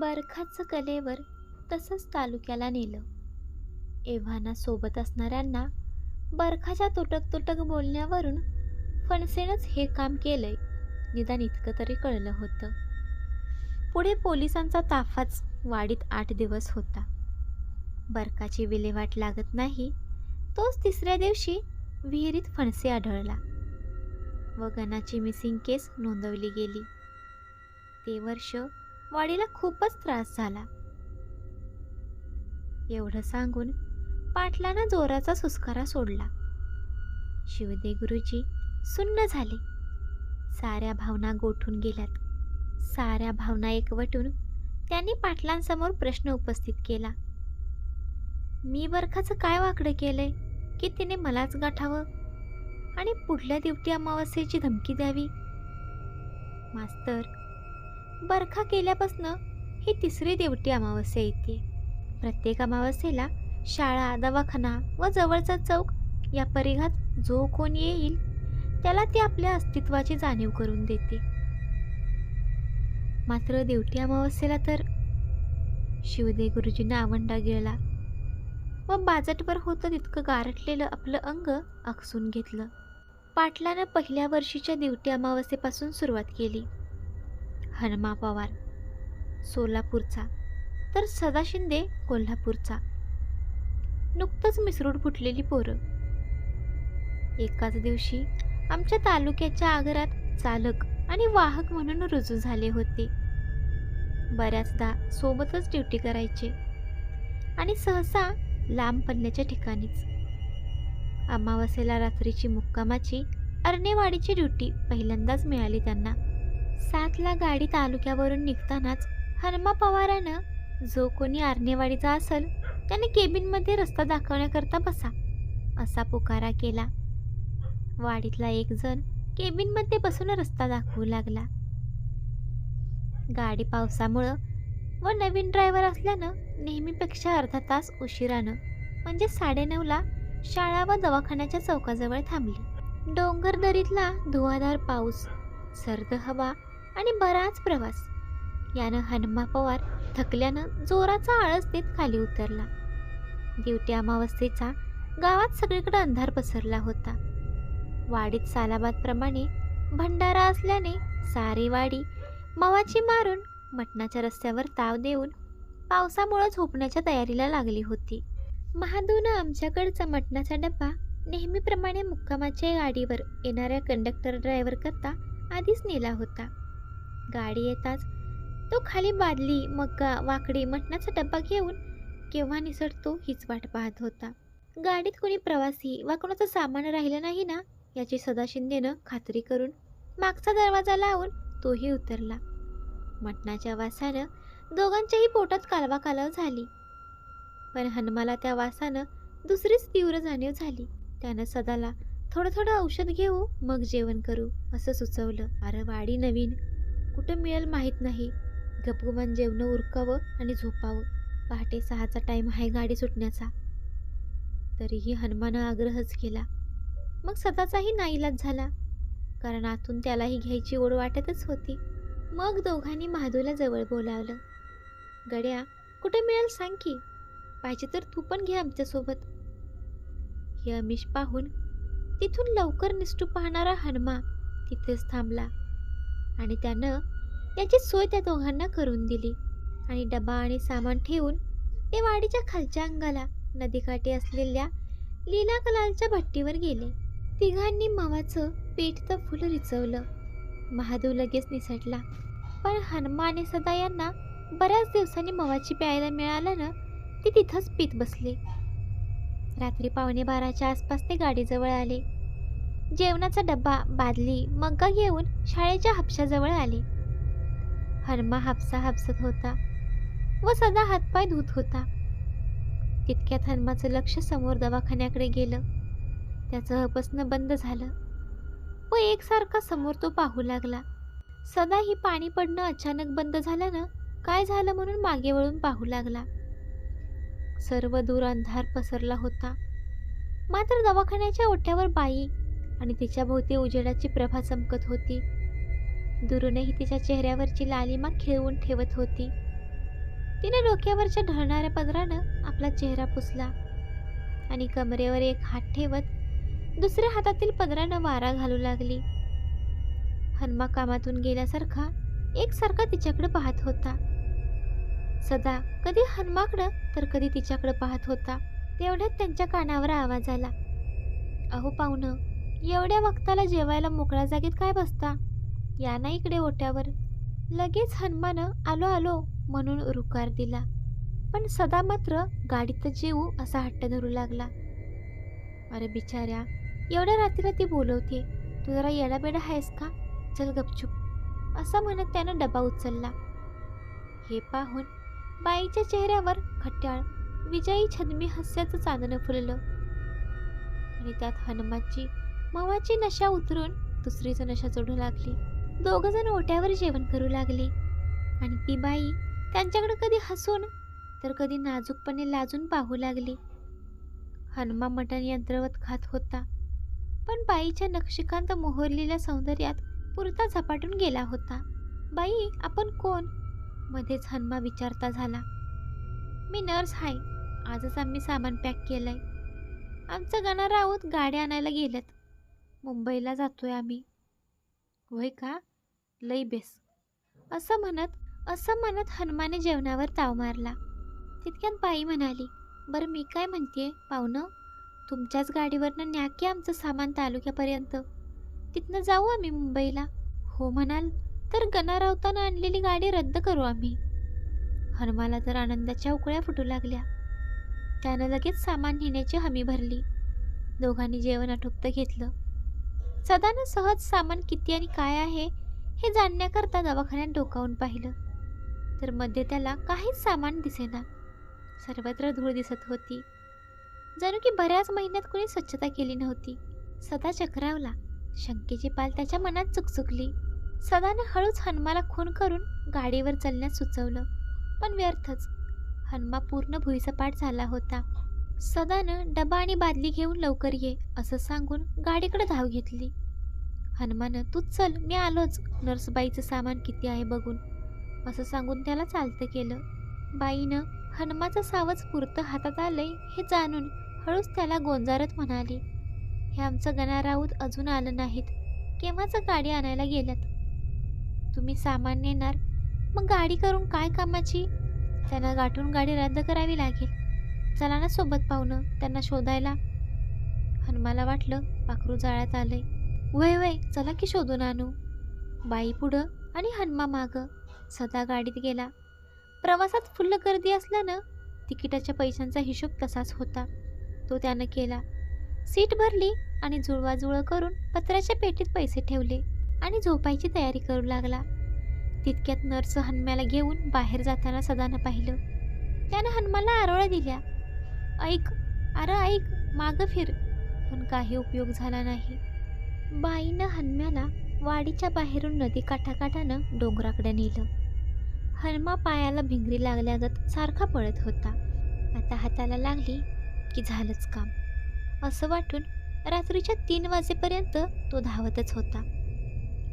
बरखाचं कलेवर तसंच तालुक्याला नेलं. एव्हाना सोबत असणाऱ्यांना बरखाच्या तुटक तुटक बोलण्यावरून फणसेनंच हे काम केलंय निदान इतकं तरी कळलं होतं. पुढे पोलिसांचा ताफाच वाडीत आठ दिवस होता. बरकाची विल्हेवाट लागत नाही तोच तिसऱ्या दिवशी विहिरीत फणसे आढळला. व गणाची मिसिंग केस नोंदवली गेली. ते वर्ष वाडीला खूपच त्रास झाला. एवढं सांगून पाटलानं जोराचा सुस्कारा सोडला. शिवदे गुरुजी सुन्न झाले. साऱ्या भावना गोठून गेल्यात. साऱ्या भावना एकवटून त्यांनी पाटलांसमोर प्रश्न उपस्थित केला. मी बरखाचं काय वाकडं केलंय की तिने मलाच गाठावं? आणि पुढल्या दिवटी अमावस्येची धमकी द्यावी? मास्तर बरखा केल्यापासनं ही तिसरी देवटी अमावस्या येते. प्रत्येक अमावस्येला शाळा दवाखाना व जवळचा चौक या परिघात जो कोण येईल त्याला ती आपल्या अस्तित्वाची जाणीव करून देते. मात्र देवटी अमावस्येला तर शिवदेव गुरुजींना आवंडा गिळला व बाजटवर होतं तितकं गारटलेलं आपलं अंग आखसून घेतलं. पाटलानं पहिल्या वर्षीच्या दिवटी अमावस्येपासून सुरुवात केली. हनुमा पवार. सोलापूरचा. तर सदा शिंदे कोल्हापूरचा. नुकतंच मिसरूड फुटलेली पोरं. एकाच दिवशी आमच्या तालुक्याच्या आगारात चालक आणि वाहक म्हणून रुजू झाले होते. बऱ्याचदा सोबतच ड्युटी करायचे. आणि सहसा लांब पल्ल्याच्या ठिकाणीच. अमावस्येला रात्रीची मुक्कामाची अरणेवाडीची ड्युटी पहिल्यांदाच मिळाली त्यांना. सातला गाडी तालुक्यावरून निघतानाच हनुमा पवारानं जो कोणी आरणेवाडीचा असल त्याने केबिनमध्ये रस्ता दाखवण्याकरता बसा असा पुकारा केला. वाडीतला एक जण केबिनमध्ये बसून रस्ता दाखवू लागला. गाडी पावसामुळं व नवीन ड्रायव्हर असल्यानं नेहमीपेक्षा अर्धा तास उशिरानं म्हणजे साडेनऊला शाळा व दवाखान्याच्या चौकाजवळ थांबली. डोंगर दरीतला धुवाधार पाऊस सर्द हवा आणि बराच प्रवास. यानं हनुमा पवार थकल्यानं जोराचा आळस देत खाली उतरला. दिवटी अमावस्येचा गावात सगळीकडे अंधार पसरला होता. वाडीत सालाबादप्रमाणे भंडारा असल्याने सारी वाडी मवाची मारून मटणाच्या रस्त्यावर ताव देऊन पावसामुळं झोपण्याच्या तयारीला लागली होती. महादूनं आमच्याकडचा मटणाचा डब्बा नेहमीप्रमाणे मुक्कामाच्या गाडीवर येणाऱ्या कंडक्टर ड्रायव्हर करता आधीच नेला होता. गाडी येताच तो खाली बादली मग्गा वाकडी मटणाचा डब्बा घेऊन केव्हा निसटतो हीच वाट पाहत होता. गाडीत कोणी प्रवासी वा कोणाचं सामान राहिलं नाही ना याची सदाशिंदेनं खात्री करून मागचा दरवाजा लावून तोही उतरला. मटणाच्या वासानं दोघांच्याही पोटात कालवा कालव झाली. पण हनुमाला त्या वासानं दुसरीच तीव्र जाणीव झाली. त्यानं सदाला थोडं थोडं औषध घेऊ मग जेवण करू असं सुचवलं. अरे वाडी नवीन कुठं मिळेल माहीत नाही. गपगुमान जेवणं उरकावं आणि झोपावं. पहाटे सहाचा टाईम आहे गाडी सुटण्याचा. तरीही हनुमानं आग्रहच केला. मग सदाचाही नाईलाज झाला. कारण आतून त्यालाही घ्यायची ओढ वाटतच होती. मग दोघांनी महादूला जवळ बोलावलं. गड्या कुठं मिळेल सांग की? पाहिजे तर तू पण घे आमच्यासोबत. हे अमिष पाहून तिथून लवकर निष्ठू पाहणारा हनुमा तिथेच थांबला. आणि त्यानं त्याची सोय त्या दोघांना करून दिली. आणि डबा आणि सामान ठेवून ते वाडीच्या खालच्या अंगाला नदीकाठी असलेल्या लीला कलालच्या भट्टीवर गेले. तिघांनी मावाचं पीठ तर फुलं रिचवलं. महादेव लगेच निसटला. पण हनुमा आणि सदा यांना बऱ्याच दिवसांनी मवाची प्यायला मिळाल्यानं ते तिथंच पीत बसले. रात्री पावणे बाराच्या आसपास ते गाडीजवळ आले. जेवणाचा डब्बा बादली मग्गा घेऊन शाळेच्या हापशाजवळ आले. हनुमा हापसा हापसत होता व सदा हातपाय धुत होता. तितक्यात हनुमाचं लक्ष समोर दवाखान्याकडे गेलं. त्याचं हपसणं बंद झालं व एकसारखा समोर तो पाहू लागला. सदा ही पाणी पडणं अचानक बंद झाल्यानं काय झालं म्हणून मागे वळून पाहू लागला. सर्व दूर अंधार पसरला होता. मात्र दवाखान्याच्या ओट्यावर बाई आणि तिच्याभोवती उजेडाची प्रभा चमकत होती. दुरूनही तिच्या चेहऱ्यावरची लालिमा खिळवून ठेवत होती. तिने डोक्यावरच्या ढळणाऱ्या पदरानं आपला चेहरा पुसला आणि कमरेवर एक हात ठेवत दुसऱ्या हातातील पदरानं वारा घालू लागली. हनुमा कामातून गेल्यासारखा एकसारखा तिच्याकडे पाहत होता. सदा कधी हनुमाकडं तर कधी तिच्याकडे पाहत होता. तेवढ्यात त्यांच्या कानावर आवाज आला. अहो पाहुणं एवढ्या वक्ताला जेवायला मोकळ्या जागेत काय बसता? या ना इकडे ओट्यावर. लगेच हनुमानं आलो आलो म्हणून रुकार दिला. पण सदा मात्र गाडीत जेऊ असा हट्ट धरू लागला. अरे बिचाऱ्या एवढ्या रात्रीला ती बोलवते. तू जरा येडाबेडा आहेस का? चल गपचूप. असं म्हणत त्यानं डबा उचलला. हे पाहून बाईच्या चेहऱ्यावर खट्याळ विजयी छदमी हास्याचं चांदणं फुललं. आणि त्यात हनुमानची मवाची नशा उतरून दुसरीच नशा चढू लागली. दोघ जण ओट्यावर जेवण करू लागले. आणि ती बाई त्यांच्याकडे कधी हसून तर कधी नाजूकपणे लाजून पाहू लागली. हनुमा मटण यंत्रवत खात होता पण बाईच्या नक्षीकांत मोहरलेल्या सौंदर्यात पुरता झपाटून गेला होता. बाई आपण कोण? मध्येच हनुमा विचारता झाला. मी नर्स आहे. आजच आम्ही सामान पॅक केलंय. आमचं गाणं राऊत गाड्या आणायला गेलेत. मुंबईला जातोय आम्ही. होय का? लई बेस. असं म्हणत असं म्हणत हनुमाने जेवणावर ताव मारला. तितक्यात बाई म्हणाली बरं मी काय म्हणते पाहुणं? तुमच्याच गाडीवरनं न्या की आमचं सामान तालुक्यापर्यंत. तिथनं जाऊ आम्ही मुंबईला. हो म्हणाल. तर गणारावतानं आणलेली गाडी रद्द करू आम्ही. हनुमाला तर आनंदाच्या उकळ्या फुटू लागल्या. त्यानं लगेच सामान नेण्याची हमी भरली. दोघांनी जेवण आटोपतं घेतलं. सदानं सहज सामान किती आणि काय आहे हे जाणण्याकरता दवाखान्यात डोकावून पाहिलं. तर मध्ये त्याला काहीच सामान दिसेना. सर्वत्र धूळ दिसत होती. जणू की बऱ्याच महिन्यात कोणी स्वच्छता केली नव्हती. सदा चक्रावला. शंकेची पाल त्याच्या मनात चुकचुकली. सदानं हळूच हनुमाला खून करून गाडीवर चालण्यास सुचवलं. पण व्यर्थच. हनुमा पूर्ण भुईसपाट झाला होता. सदानं डबा आणि बादली घेऊन लवकर ये असं सांगून गाडीकडे धाव घेतली. हनुमानं तू चल मी आलोच. नर्सबाईचं सामान किती आहे बघून. असं सांगून त्याला चालतं केलं. बाईनं हनुमाचं सावज पुरतं हातात आलंय हे जाणून हळूच त्याला गोंजारत म्हणाली हे आमचं गणा राऊत अजून आलं नाहीत. केव्हाच गाडी आणायला गेल्यात? तुम्ही सामान नेणार. मग गाडी करून काय कामाची? त्यांना गाठून गाडी रद्द करावी लागेल. चला ना सोबत पाहुणं त्यांना शोधायला. हनुमाला वाटलं पाखरू जाळ्यात आलंय. वय वय चला की शोधून आणू. बाई पुढं आणि हनुमा मागं. सदा गाडीत गेला. प्रवासात फुल्ल गर्दी असल्यानं तिकिटाच्या पैशांचा हिशोब तसाच होता. तो त्यानं केला. सीट भरली आणि जुळवाजुळव करून पत्र्याच्या पेटीत पैसे ठेवले आणि झोपायची तयारी करू लागला. तितक्यात नर्स हनुम्याला घेऊन बाहेर जाताना सदानं पाहिलं. त्यानं हनुमाला आरोळ्या दिल्या. ऐक अरे ऐक मागं फिर. पण काही उपयोग झाला नाही. बाईनं हन्म्याला वाडीच्या बाहेरून नदी काठाकाठानं डोंगराकडे नेलं. हनुमा पायाला भिंगरी लागल्यागत सारखा पळत होता. आता हाताला लागली की झालंच काम. असं वाटून रात्रीच्या तीन वाजेपर्यंत तो धावतच होता.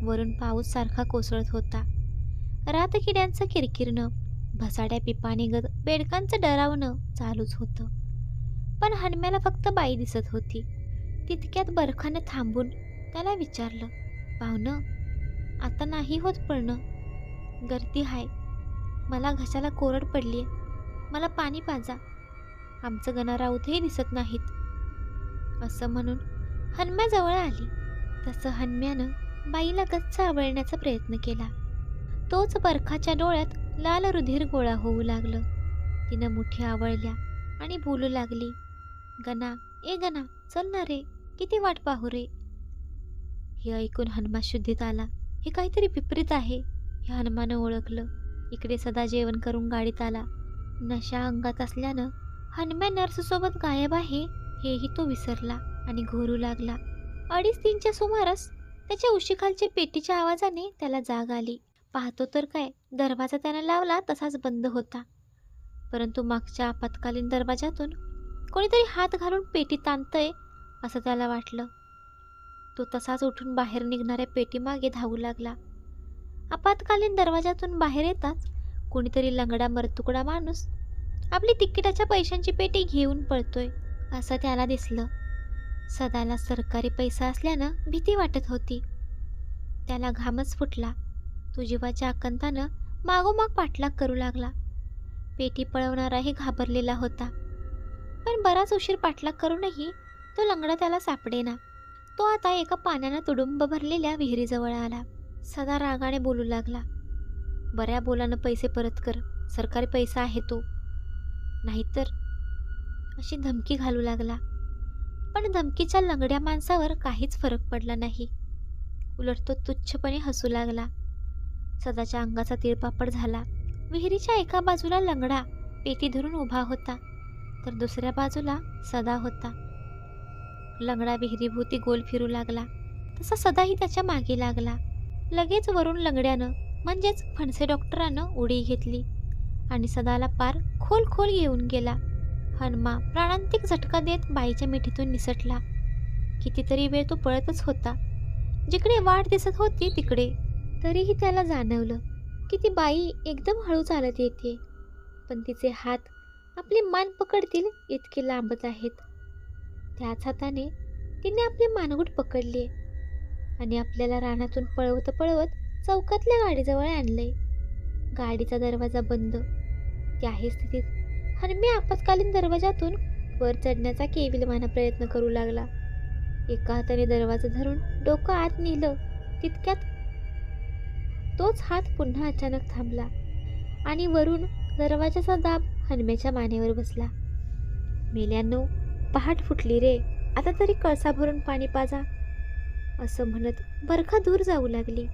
वरून पाऊस सारखा कोसळत होता. रातकिड्यांचं किरकिरणं भसाड्या पिपाने गत बेडकांचं डरावणं चालूच होतं. पण हनम्याला फक्त बाई दिसत होती. तितक्यात बरखानं थांबून त्याला विचारलं पाहुणं आता नाही होत पडणं गर्दी हाय. मला घशाला कोरड पडली मला पाणी पाजा. आमचं गणाराऊतही दिसत नाहीत. असं म्हणून हनम्याजवळ आली. तसं हनम्यानं बाईला गच्च आवळण्याचा प्रयत्न केला. तोच बरखाच्या डोळ्यात लाल रुधिर गोळा होऊ लागलं. तिनं मुठी आवळल्या आणि बोलू लागली गना ए गना चल ना रे किती वाट पाहू रे. हे ऐकून हनुमा शुद्धीत आला. हे काहीतरी विपरीत आहे हे हनुमानं ओळखलं. इकडे सदा जेवण करून गाडीत आला. नशा अंगात असल्यानं हनुमान नर्ससोबत गायब आहे हेही तो विसरला आणि घोरू लागला. अडीच तीनच्या सुमारास त्याच्या उशीखालच्या पेटीच्या आवाजाने त्याला जाग आली. पाहतो तर काय दरवाजा त्यानं लावला तसाच बंद होता. परंतु मागच्या आपत्कालीन दरवाजातून कोणीतरी हात घालून पेटी ताणतंय असं त्याला वाटलं. तो तसाच उठून बाहेर निघणाऱ्या पेटीमागे धावू लागला. आपत्कालीन दरवाजातून बाहेर येताच कुणीतरी लंगडा मरतुकडा माणूस आपली तिकिटाच्या पैशांची पेटी घेऊन पळतोय असं त्याला दिसलं. सदाला सरकारी पैसा असल्यानं भीती वाटत होती. त्याला घामच फुटला. तो जीवाच्या आकंतानं मागोमाग पाठलाग करू लागला. पेटी पळवणाराही घाबरलेला होता. पण बराच उशीर पाठलाग करूनही तो लंगडा त्याला सापडेना. तो आता एका पाण्यानं तुडुंब भरलेल्या विहिरीजवळ आला. सदा रागाने बोलू लागला. बऱ्या बोलानं पैसे परत कर. सरकारी पैसा आहे तो. नाहीतर अशी धमकी घालू लागला. पण धमकीच्या लंगड्या माणसावर काहीच फरक पडला नाही. उलट तो तुच्छपणे हसू लागला. सदाच्या अंगाचा तिळपापड झाला. विहिरीच्या एका बाजूला लंगडा पेटी धरून उभा होता. तर दुसऱ्या बाजूला सदा होता. लंगडा विहिरीभोवती गोल फिरू लागला. तसा सदाही त्याच्यामागे लागला. लगेच वरून लंगड्यानं म्हणजेच फणसे डॉक्टरानं उडी घेतली आणि सदाला पार खोल खोल येऊन गेला. हनुमा प्राणांतिक झटका देत बाईच्या मिठीतून निसटला. कितीतरी वेळ तो पळतच होता. जिकडे वाट दिसत होती तिकडे. तरीही त्याला जाणवलं की ती बाई एकदम हळू चालत येते. पण तिचे हात आपले मान पकडतील इतके लांबत आहेत. त्याच हाताने तिने आपली मानगूट पकडली आणि आपल्याला रानातून पळवत पळवत चौकातल्या गाडीजवळ आणले. गाडीचा दरवाजा बंद. त्याही स्थितीत हनमी आपत्कालीन दरवाजातून वर चढण्याचा केविलमाना प्रयत्न करू लागला. एका हाताने दरवाजा धरून डोकं आत नेलं तितक्यात तोच हात पुन्हा अचानक थांबला आणि वरून दरवाजाचा दाब हनम्याच्या मानेवर बसला. मेल्यानो पहाट फुटली रे आता तरी कळसा भरून पाणी पाजा. असं म्हणत बरखा दूर जाऊ लागली.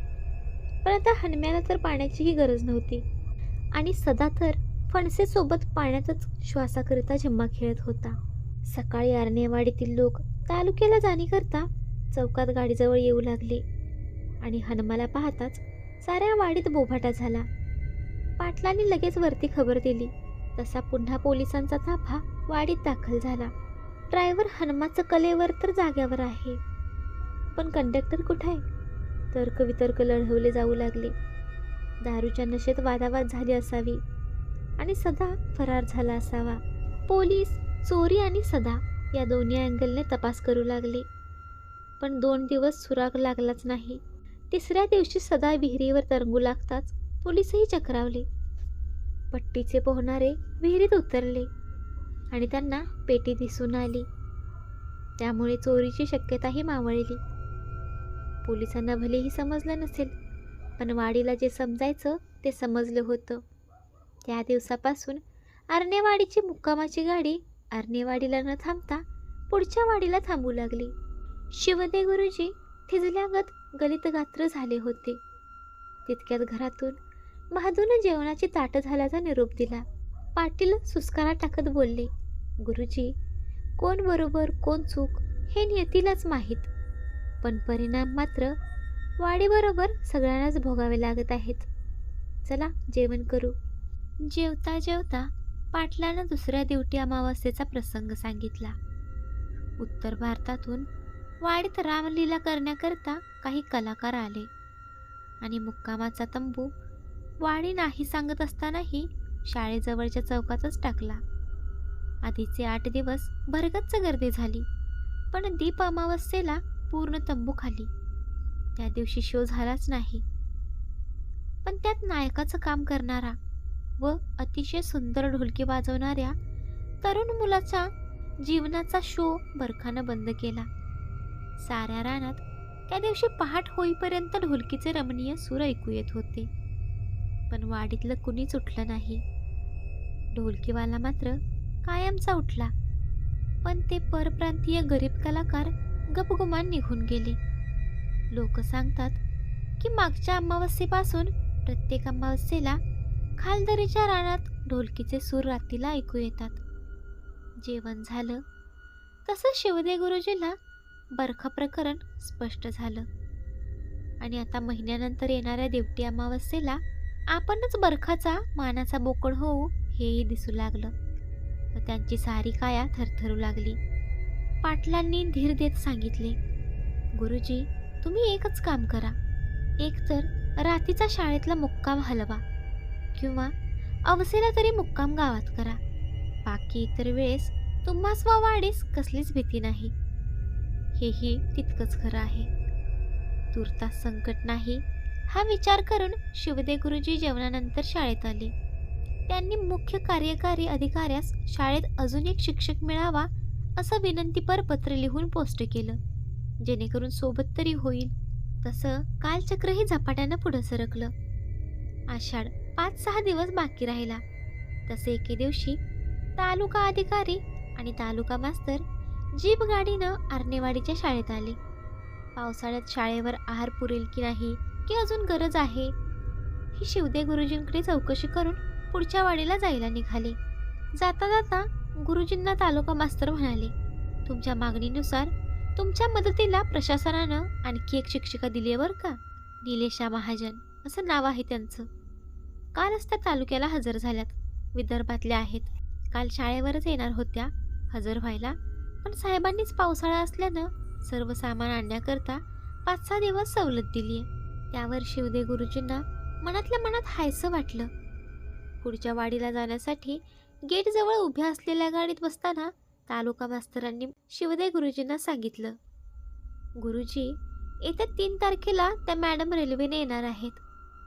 पण आता हनम्याला तर पाण्याचीही गरज नव्हती. आणि सदा तर फणसेसोबत पाण्यातच श्वासाकरिता जिम्मा खेळत होता. सकाळी आरणेवाडीतील लोक तालुक्याला जाणीकरता चौकात गाडीजवळ येऊ लागले. आणि हनुमाला पाहताच साऱ्या वाडीत बोभाटा झाला. पाटलांनी लगेच वरती खबर दिली. तसा पुन्हा पोलिसांचा ताफा वाडीत दाखल झाला. ड्रायव्हर हनुमाचं कलेवर तर जाग्यावर आहे. पण कंडक्टर कुठे? आहे तर्क वितर्क लढवले जाऊ लागले. दारूच्या नशेत वादावाद झाली असावी. आणि सदा फरार झाला असावा. पोलीस चोरी आणि सदा या दोन्ही अँगलने तपास करू लागले. पण दोन दिवस सुराग लागलाच नाही. तिसऱ्या दिवशी सदा विहिरीवर तरंगू लागताच पोलीसही चक्रावले. पट्टीचे पोहणारे विहिरीत उतरले आणि त्यांना पेटी दिसून आली. त्यामुळे चोरीची शक्यताही मावळली. पोलिसांना भलेही समजलं नसेल पण वाडीला जे समजायचं ते समजलं होतं. त्या दिवसापासून आरणेवाडीची मुक्कामाची गाडी आरणेवाडीला न थांबता पुढच्या वाडीला थांबू लागली. शिवदे गुरुजी थिजल्यागत गलित गात्र झाले होते. तितक्यात घरातून महादून जेवणाची ताटं झाल्याचा निरोप दिला. पाटील सुस्कारा टाकत बोलले गुरुजी कोण बरोबर कोण चूक हे नियतीलाच माहीत. पण परिणाम मात्र वाडीबरोबर सगळ्यांनाच भोगावे लागत आहेत. चला जेवण करू. जेवता जेवता पाटलानं दुसऱ्या दिवटी अमावस्येचा प्रसंग सांगितला. उत्तर भारतातून वाडीत रामलीला करण्याकरता काही कलाकार आले आणि मुक्कामाचा तंबू वाडी नाही सांगत असतानाही शाळेजवळच्या चौकातच टाकला. आधीचे आठ दिवस भरगच्च गर्दी झाली पण दीप अमावस्येला पूर्ण तंबू खाली. त्या दिवशी शो झालाच नाही. पण त्यात नायकाचं काम करणारा व अतिशय सुंदर ढोलकी वाजवणाऱ्या तरुण मुलाचा जीवनाचा शो बरखानं बंद केला. साऱ्या रानात त्या दिवशी पहाट होईपर्यंत ढोलकीचे रमणीय सूर ऐकू येत होते. पण वाडीतलं कुणीच उठलं नाही. ढोलकीवाला मात्र कायमचा उठला. पण ते परप्रांतीय गरीब कलाकार गपगुमान निघून गेले. लोक सांगतात की मागच्या अमावस्येपासून प्रत्येक अमावस्येला खालदरीच्या रानात ढोलकीचे सूर रात्रीला ऐकू येतात. जेवण झालं. तसं शिवदे गुरुजीला बरखा प्रकरण स्पष्ट झालं. आणि आता महिन्यानंतर येणाऱ्या देवटी अमावस्येला आपणच बरखाचा मानाचा बोकड होऊ हेही दिसू लागलं. व त्यांची सारी काया थरथरू लागली. पाटलांनी धीर देत सांगितले गुरुजी तुम्ही एकच काम करा. एकतर रात्रीचा शाळेतला मुक्काम हलवा किंवा अवसेला तरी मुक्काम गावात करा. बाकी इतर वेळेस तुम्हास वा वाढीस कसलीच भीती नाही. हेही तितकंच खरं आहे. तुर्तास संकट नाही हा विचार करून शिवदे गुरुजी जेवणानंतर शाळेत आले. त्यांनी मुख्य कार्यकारी अधिकाऱ्यास शाळेत अजून एक शिक्षक मिळावा असं विनंतीपर पत्र लिहून पोस्ट केलं. जेणेकरून सोबत तरी होईल. तसं कालचक्रही झपाट्यानं पुढं सरकलं. आषाढ पाच सहा दिवस बाकी राहिला. तसे एके दिवशी तालुका अधिकारी आणि तालुका मास्तर जीप गाडीनं आरणेवाडीच्या शाळेत आले. पावसाळ्यात शाळेवर आहार पुरेल की नाही की अजून गरज आहे? ही शिवदे गुरुजींकडे चौकशी करून पुढच्या वाडीला जायला निघाले. जाता जाता गुरुजींना तालुका मास्तर म्हणाले तुमच्या मागणीनुसार तुमच्या मदतीला प्रशासनानं आणखी एक शिक्षिका दिली आहे बरं का? निलेशा महाजन असं नाव आहे त्यांचं. कालच त्या तालुक्याला हजर झाल्यात. विदर्भातल्या आहेत. काल शाळेवरच येणार होत्या. हजर व्हायला. पण साहेबांनीच पावसाळा असल्यानं सर्व सामान आणण्याकरता पाच सहा दिवस सवलत दिली आहे त्यावर शिवदे गुरुजींना मनातल्या मनात हायसं वाटलं. पुढच्या वाडीला जाण्यासाठी गेटजवळ उभ्या असलेल्या गाडीत बसताना तालुका मास्तरांनी शिवदे गुरुजींना सांगितलं गुरुजी येत्या तीन तारखेला त्या मॅडम रेल्वेने येणार आहेत.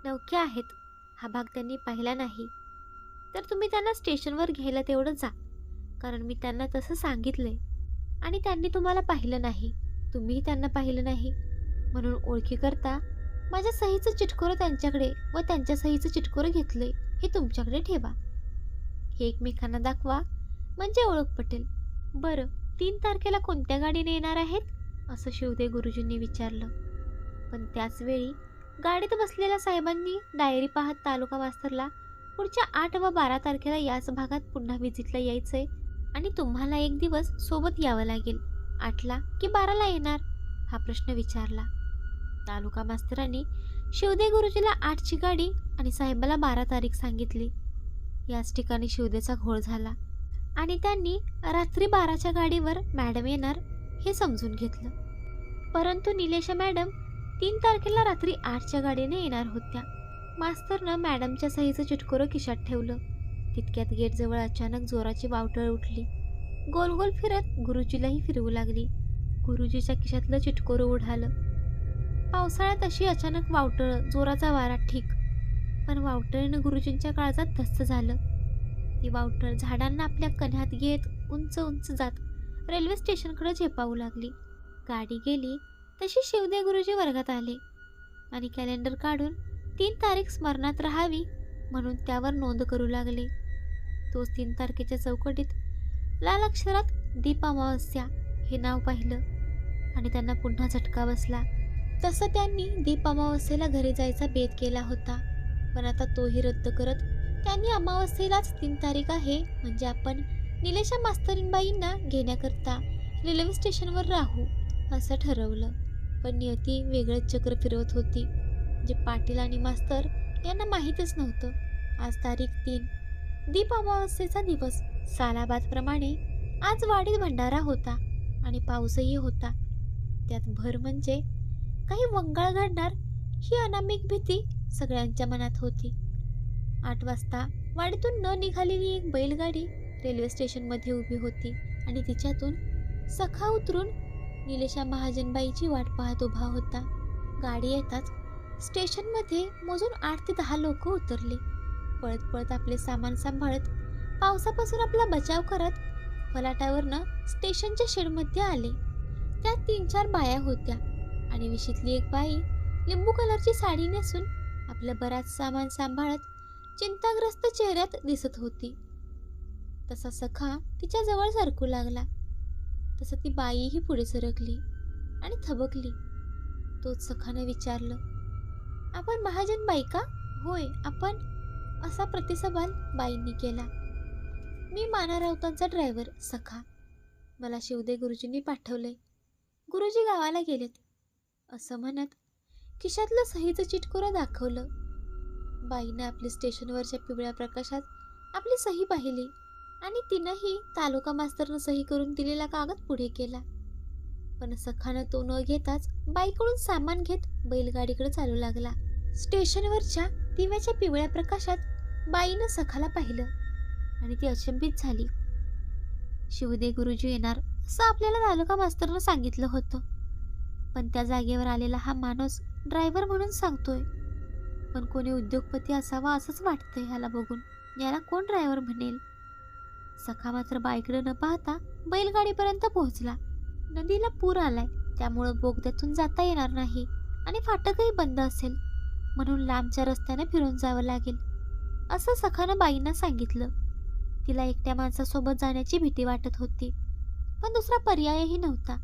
नवख्या आहेत. हा भाग त्यांनी पाहिला नाही. तर तुम्ही त्यांना स्टेशनवर घ्यायला तेवढं जा. कारण मी त्यांना तसं सांगितलंय. आणि त्यांनी तुम्हाला पाहिलं नाही. तुम्हीही त्यांना पाहिलं नाही. म्हणून ओळखी करता माझ्या सहीचं चिटकोरं त्यांच्याकडे व त्यांच्या सहीचं चिटकोरं घेतले हे तुमच्याकडे ठेवा. हे एकमेकांना दाखवा म्हणजे ओळख पटेल. बरं तीन तारखेला कोणत्या गाडीने येणार आहेत? असं शिवदे गुरुजींनी विचारलं. पण त्याचवेळी गाडीत बसलेल्या साहेबांनी डायरी पाहत तालुका मास्तरला पुढच्या आठ व बारा तारखेला याच भागात पुन्हा व्हिजिटला यायचंय आणि तुम्हाला एक दिवस सोबत यावं लागेल. आठला की बाराला येणार? हा प्रश्न विचारला. तालुका मास्तरांनी शिवदे गुरुजीला आठची गाडी आणि साहेबाला बारा तारीख सांगितली. याच ठिकाणी शिवदेचा घोळ झाला आणि त्यांनी रात्री बाराच्या गाडीवर मॅडम येणार हे समजून घेतलं. परंतु निलेशा मॅडम तीन तारखेला रात्री आठच्या गाडीने येणार होत्या. मास्तरनं मॅडमच्या सहीचं चिटकोरं खिशात ठेवलं. तितक्यात गेटजवळ अचानक जोराची वावटळ उठली. गोल गोल फिरत गुरुजीलाही फिरवू लागली. गुरुजीच्या खिशातलं चिटकोरं उडालं. पावसाळ्यात अशी अचानक वावटळं जोराचा वारा ठीक. पण वावटळीनं गुरुजींच्या काळजात धस्त झालं. ती वावटळ झाडांना आपल्या कन्ह्यात घेत उंच उंच जात रेल्वे स्टेशनकडे झेपावू लागली. गाडी गेली तशी शिवदे गुरुजी वर्गात आले. आणि कॅलेंडर काढून तीन तारीख स्मरणात राहावी म्हणून त्यावर नोंद करू लागले. तोच तीन तारखेच्या चौकटीत लाल अक्षरात दीप अमावस्या हे नाव पाहिलं. आणि त्यांना पुन्हा झटका बसला. तसं त्यांनी दीप अमावस्येला घरी जायचा बेत केला होता. पण आता तोही रद्द करत त्यांनी अमावस्येलाच तीन तारीख आहे म्हणजे आपण निलेशा मास्तरींबाईंना घेण्याकरता रेल्वे स्टेशनवर राहू असं ठरवलं. पण नियती वेगळंच चक्र फिरवत होती जे पाटील आणि मास्तर यांना माहीतच नव्हतं. आज तारीख तीन. दीप अमावस्येचा दिवस. सालाबादप्रमाणे आज वाडीत भंडारा होता आणि पाऊसही होता. त्यात भर म्हणजे काही वंगाळ घडणार ही अनामिक भीती सगळ्यांच्या मनात होती. आठ वाजता वाडीतून न निघालेली एक बैलगाडी रेल्वे स्टेशनमध्ये उभी होती आणि तिच्यातून सखा उतरून निलेशा महाजनबाईची वाट पाहत उभा होता. गाडी येताच स्टेशनमध्ये मोजून आठ ते दहा लोक उतरले. पळत पळत आपले सामान सांभाळत पावसापासून आपला बचाव करत फलाटावरनं स्टेशनच्या शेडमध्ये आले. त्यात तीन चार बाया होत्या. आणि विशीतली एक बाई लिंबू कलरची साडी नेसून आपलं बराच सामान सांभाळत चिंताग्रस्त चेहऱ्यात दिसत होती. तसा सखा तिच्या जवळ सरकू लागला. तसं ती बाईही पुढे सरकली आणि थबकली. तोच सखानं विचारलं आपण महाजन बाई का? होय आपण असा प्रतिसवाल बाईंनी केला. मी माना राऊतांचा ड्रायव्हर सखा. मला शिवदे गुरुजींनी पाठवले गुरुजी गावाला गेलेत. असं म्हणत खिशातलं सहीचं चिटकोरं दाखवलं. बाईनं आपली स्टेशनवरच्या पिवळ्या प्रकाशात आपली सही पाहिली आणि तिनंही तालुका मास्तरनं सही करून दिलेला कागद पुढे केला. पण सखानं तो न घेताच बाईकडून सामान घेत बैलगाडीकडे चालू लागला. स्टेशनवरच्या दिव्याच्या पिवळ्या प्रकाशात बाईनं सखाला पाहिलं आणि ती अचंबित झाली. शिवदे गुरुजी येणार असं आपल्याला तालुका मास्तरनं सांगितलं होतं. पण त्या जागेवर आलेला हा माणूस ड्रायव्हर म्हणून सांगतोय. पण कोणी उद्योगपती असावा असंच वाटतंय ह्याला बघून. याला कोण ड्रायव्हर म्हणेल? सखा मात्र बाईकडे न पाहता बैलगाडीपर्यंत पोहोचला. नदीला पूर आलाय त्यामुळं बोगद्यातून जाता येणार नाही आणि फाटकही बंद असेल. म्हणून लांबच्या रस्त्याने फिरून जावं लागेल असं सखानं बाईंना सांगितलं. तिला एकट्या माणसासोबत जाण्याची भीती वाटत होती पण दुसरा पर्यायही नव्हता.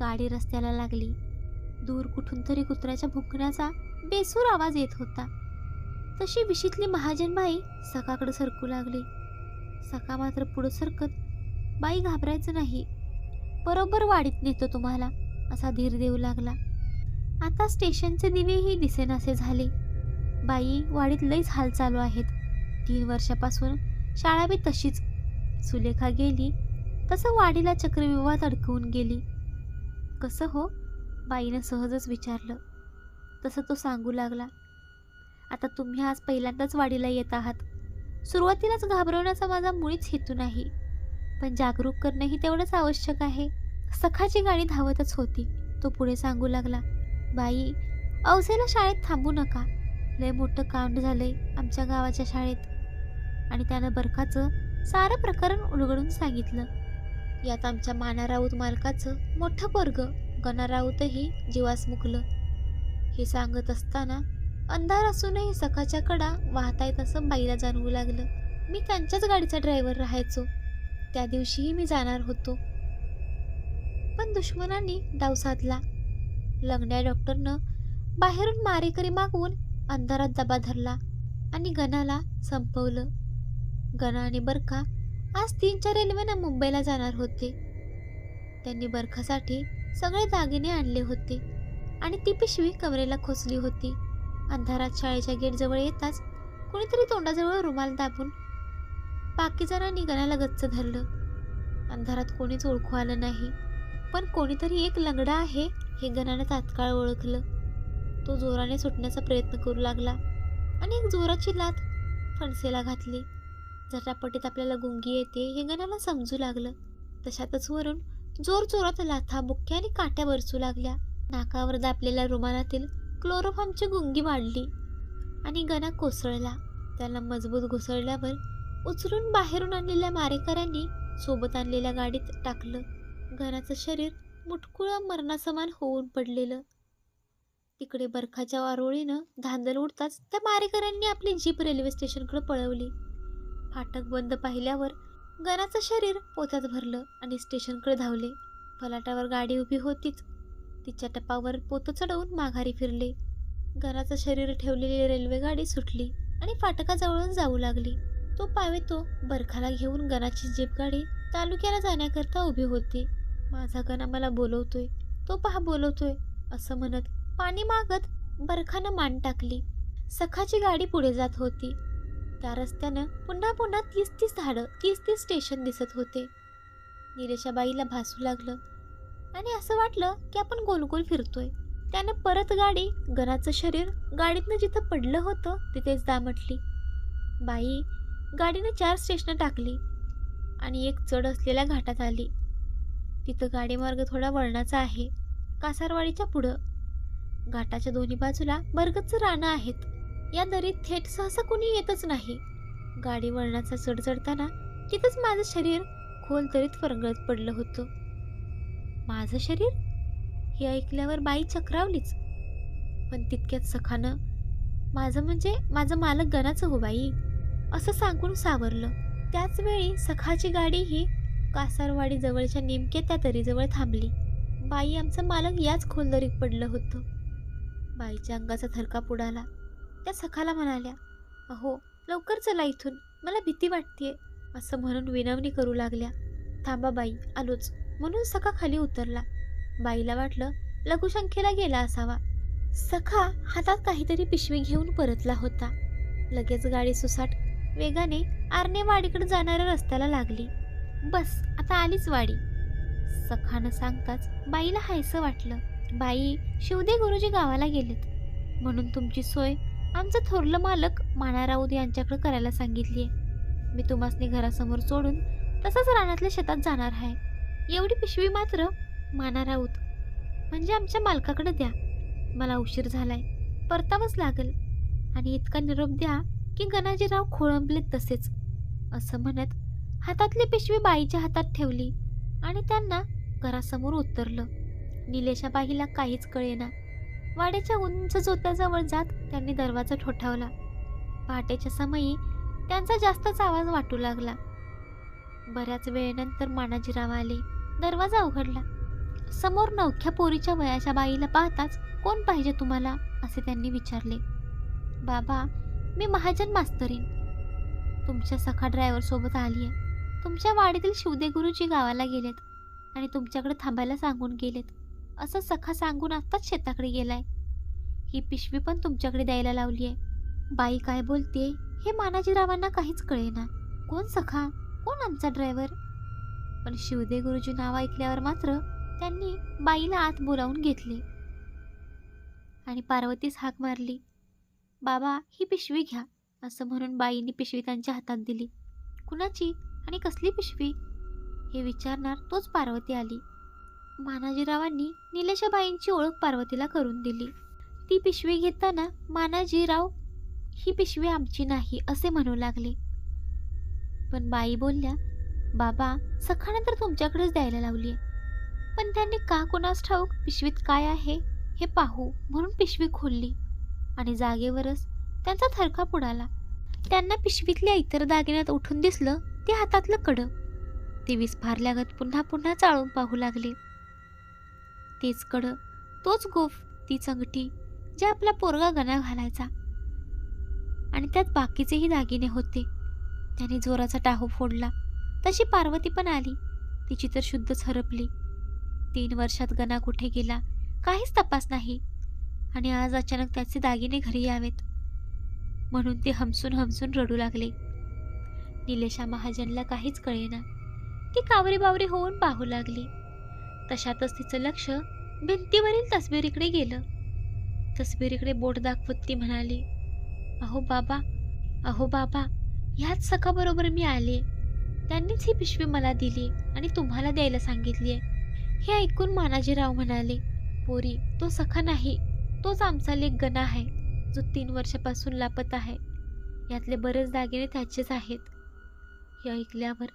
गाडी रस्त्याला लागली. दूर कुठून तरी कुत्र्याच्या भुंकण्याचा बेसूर आवाज येत होता. तशी विशीतली महाजनबाई सकाकडे सरकू लागली. सका मात्र पुढं सरकत बाई घाबरायचं नाही. बरोबर वाडीत नेतो तुम्हाला असा धीर देऊ लागला. आता स्टेशनचे दिवेही दिसेनासे झाले. बाई वाडीत लईच हाल चालू आहेत. तीन वर्षापासून शाळा बी तशीच. सुलेखा गेली तसं वाडीला चक्रव्यूहात अडकवून गेली. कसं हो? बाईनं सहजच विचारलं. तसं तो सांगू लागला. आता तुम्ही आज पहिल्यांदाच वाडीला येत आहात. सुरुवातीलाच घाबरवण्याचा माझा मुळीच हेतू नाही. पण जागरूक करणंही तेवढंच आवश्यक आहे. सखाची गाडी धावतच होती. तो पुढे सांगू लागला बाई अवसेला शाळेत थांबू नका. लय मोठं कांड झालंय आमच्या गावाच्या शाळेत. आणि त्यानं बरखाचं सारं प्रकरण उलगडून सांगितलं. यात आमच्या माना राऊत मालकाचं मोठं पोरग गणा राऊतही जीवास मुकलं. हे सांगत असताना अंधार असूनही सखाच्या कडा वाहतायत असं बाईला जाणवू लागलं. मी त्यांच्याच गाडीचा ड्रायव्हर राहायचो. त्या दिवशीही मी जाणार होतो. पण दुश्मनांनी डाव साधला. लंगड्या डॉक्टरनं बाहेरून मारेकरी मागवून अंधारात दबा धरला आणि गणाला संपवलं. गणा आणि बरखा आज तीनच्या रेल्वेनं मुंबईला जाणार होते. त्यांनी बरखासाठी सगळे दागिने आणले होते आणि ती पिशवी कमरेला खोचली होती. अंधारात शाळेच्या गेटजवळ येताच कोणीतरी तोंडाजवळ रुमाल दाबून बाकी जणांनी गणाला गच्च धरलं. अंधारात कोणीच ओळखू आलं नाही पण कोणीतरी एक लंगडा आहे हे गणानं तात्काळ ओळखलं. तो जोराने सुटण्याचा प्रयत्न करू लागला आणि एक जोराची लात फणसेला घातली. झटापटीत आपल्याला गुंगी येते हे गणाला समजू लागलं. तशातच वरून जोर जोरात लाथा बुक्क्या आणि काट्या बरसू लागल्या. नाकावर दापलेल्या रुमालातील क्लोरोफॉर्मची गुंगी वाढली आणि गणा कोसळला. त्याला मजबूत घुसळल्यावर उचलून बाहेरून आणलेल्या मारेकऱ्यांनी सोबत आणलेल्या गाडीत टाकलं. गणाचं शरीर मुटकुळं मरणासमान होऊन पडलेलं. तिकडे बर्खाच्या वारोळीनं धांदल उडताच त्या मारेकऱ्यांनी आपली जीप रेल्वे स्टेशनकडे पळवली. फाटक बंद पाहिल्यावर गणाचं शरीर पोत्यात भरलं आणि स्टेशनकडे धावले. फलाटावर गाडी उभी होतीच. तिच्या टपावर पोतं चढवून माघारी फिरले. गणाचं शरीर ठेवलेली रेल्वे गाडी सुटली आणि फाटकाजवळून जाऊ लागली. तो पावे तो बरखाला घेऊन गणाची जीप गाडी तालुक्याला जाण्याकरता उभी होती. माझा गणा मला बोलवतोय. तो पहा बोलवतोय असं म्हणत पाणी मागत बरखानं मान टाकली. सखाची गाडी पुढे जात होती. त्या रस्त्यानं पुन्हा पुन्हा तीस तीस झाडं तीस तीस स्टेशन दिसत होते. निलेच्या भासू लागलं. आणि असं वाटलं की आपण गोलगोल फिरतोय. त्यानं परत गाडी गणाचं शरीर गाडीतनं जिथं पडलं होतं तिथेच दामटली. बाई गाडीनं चार स्टेशनं टाकली आणि एक चढ असलेल्या घाटात आली. तिथं गाडीमार्ग थोडा वळणाचा आहे कासारवाडीच्या पुढं. घाटाच्या दोन्ही बाजूला बरगतचं रानं आहेत. या दरीत थेट सहसा कोणी येतच नाही. गाडी वळणाचा चढ चढताना तिथंच माझं शरीर खोल दरीत फरंगळत पडलं होतं. माझं शरीर? हे ऐकल्यावर बाई चक्रावलीच. पण तितक्यात सखानं माझं म्हणजे माझं मालक गणाचं हो बाई असं सांगून सावरलं. त्याचवेळी सखाची गाडी ही कासारवाडी जवळच्या नेमक्या त्या तरीजवळ थांबली. बाई आमचं मालक याच खोल दरीत पडलं होतं. बाईच्या अंगाचा थरकाप उडाला. त्या सखाला म्हणाल्या अहो लवकर चला इथून. मला भीती वाटतेय. असं म्हणून विनवणी करू लागल्या. थांबा बाई आलोच. म्हणून सखा खाली उतरला. बाईला वाटलं लघुसंख्येला गेला असावा. सखा हातात काहीतरी पिशवी घेऊन परतला होता. लगेच गाडी सुसाट वेगाने आर्नेवाडीकडे जाणाऱ्या रस्त्याला लागली. बस आता आलीच वाडी. सखानं सांगताच बाईला हायसं वाटलं. बाई शिवदे गुरुजी गावाला गेलेत. म्हणून तुमची सोय आमचं थोरलं मालक माना राऊत यांच्याकडे करायला सांगितली मी तुम्हासनी घरासमोर सोडून तसंच रानातल्या शेतात जाणार आहे. एवढी पिशवी मात्र माना राऊत म्हणजे आमच्या मालकाकडे द्या. मला उशीर झालाय परतावंच लागेल. आणि इतका निरोप द्या की गणाजीराव खोळंबलेत तसेच. असं म्हणत हातातली पिशवी बाईच्या हातात ठेवली आणि त्यांना घरासमोर उतरलं. निलेशाबाईला काहीच कळेना. वाड्याच्या उंच जोत्याजवळ जात त्यांनी दरवाजा ठोठावला. पहाटेच्या समयी त्यांचा जास्तच आवाज वाटू लागला. बऱ्याच वेळेनंतर मानाजीराव आले. दरवाजा उघडला. समोर नवख्या पोरीच्या वयाच्या बाईला पाहताच कोण पाहिजे तुम्हाला? असे त्यांनी विचारले. बाबा मी महाजन मास्तरीन तुमच्या सखा ड्रायव्हर सोबत आली आहे तुमच्या वाडीतील शिवदे गुरुजी गावाला गेलेत आणि तुमच्याकडे थांबायला सांगून गेलेत. असं सखा सांगून आत्ताच शेताकडे गेलाय. ही पिशवी पण तुमच्याकडे द्यायला लावली आहे बाई काय बोलते हे मानाजीरावांना काहीच कळेना. कोण सखा? कोण आमचा ड्रायव्हर? पण शिवदे गुरुजी नाव ऐकल्यावर मात्र त्यांनी बाईला आत बोलावून घेतले. आणि पार्वतीस हाक मारली. बाबा ही पिशवी घ्या असं म्हणून बाईंनी पिशवी त्यांच्या हातात दिली. कुणाची आणि कसली पिशवी? हे विचारणार तोच पार्वती आली. मानाजीरावांनी निलेशाबाईंची ओळख पार्वतीला करून दिली. ती पिशवी घेताना मानाजीराव ही पिशवी आमची नाही असे म्हणू लागले. पण बाई बोलल्या बाबा सखाने तर तुमच्याकडेच द्यायला लावली पण त्यांनी का कुणास ठाऊक पिशवीत काय आहे हे पाहू म्हणून पिशवी खोलली. आणि जागेवरच त्यांचा थरका पुडाला. त्यांना पिशवीतल्या इतर दागिन्यात उठून दिसलं ते हातातलं कडं. ते विस्फारल्यागत पुन्हा पुन्हा चाळून पाहू लागले. तेच कडं तोच गोफ ती चंगठी जे आपला पोरगा गणा घालायचा. आणि त्यात बाकीचेही दागिने होते. त्याने जोराचा टाहो फोडला. तशी पार्वती पण आली. तिची तर शुद्धच हरपली तीन वर्षात गणा कुठे गेला काहीच तपास नाही. आणि आज अचानक त्याचे दागिने घरी यावेत. म्हणून ते हमसून हमसून रडू लागले. निलेशा महाजनला काहीच कळेना. ती कावरी बावरी होऊन पाहू लागली. तशातच तिचं लक्ष भिंतीवरील तस्बिरीकडे गेलं. तस्बिरीकडे बोट दाखवत ती म्हणाली अहो बाबा अहो बाबा ह्याच सखाबरोबर मी आले. त्यांनीच ही पिशवी मला दिली आणि तुम्हाला द्यायला सांगितली आहे हे ऐकून मानाजीराव म्हणाले पोरी तो सखा नाही तोच आमचा लेख गणा आहे जो तीन वर्षापासून लापत आहे. यातले बरेच दागिने त्याचेच आहेत. हे ऐकल्यावर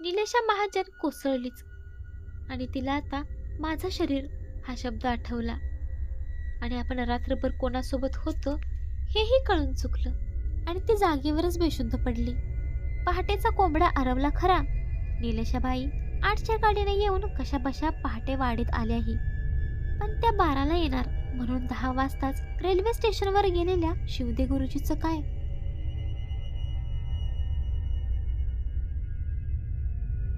निलेशा महाजन कोसळलीच. आणि तिला आता माझं शरीर हा शब्द आठवला. आणि आपण रात्रभर कोणासोबत होतो हेही कळून चुकलं. आणि ती जागेवरच बेशुद्ध पडली. पहाटेचा कोंबडा आरवला खरा. निलेशाबाई आठच्या गाडीने येऊन कशाबशा पहाटे वाडीत आल्याही. पण त्या बाराला येणार म्हणून दहा वाजताच रेल्वे स्टेशनवर गेलेल्या शिवदे गुरुजीचं काय?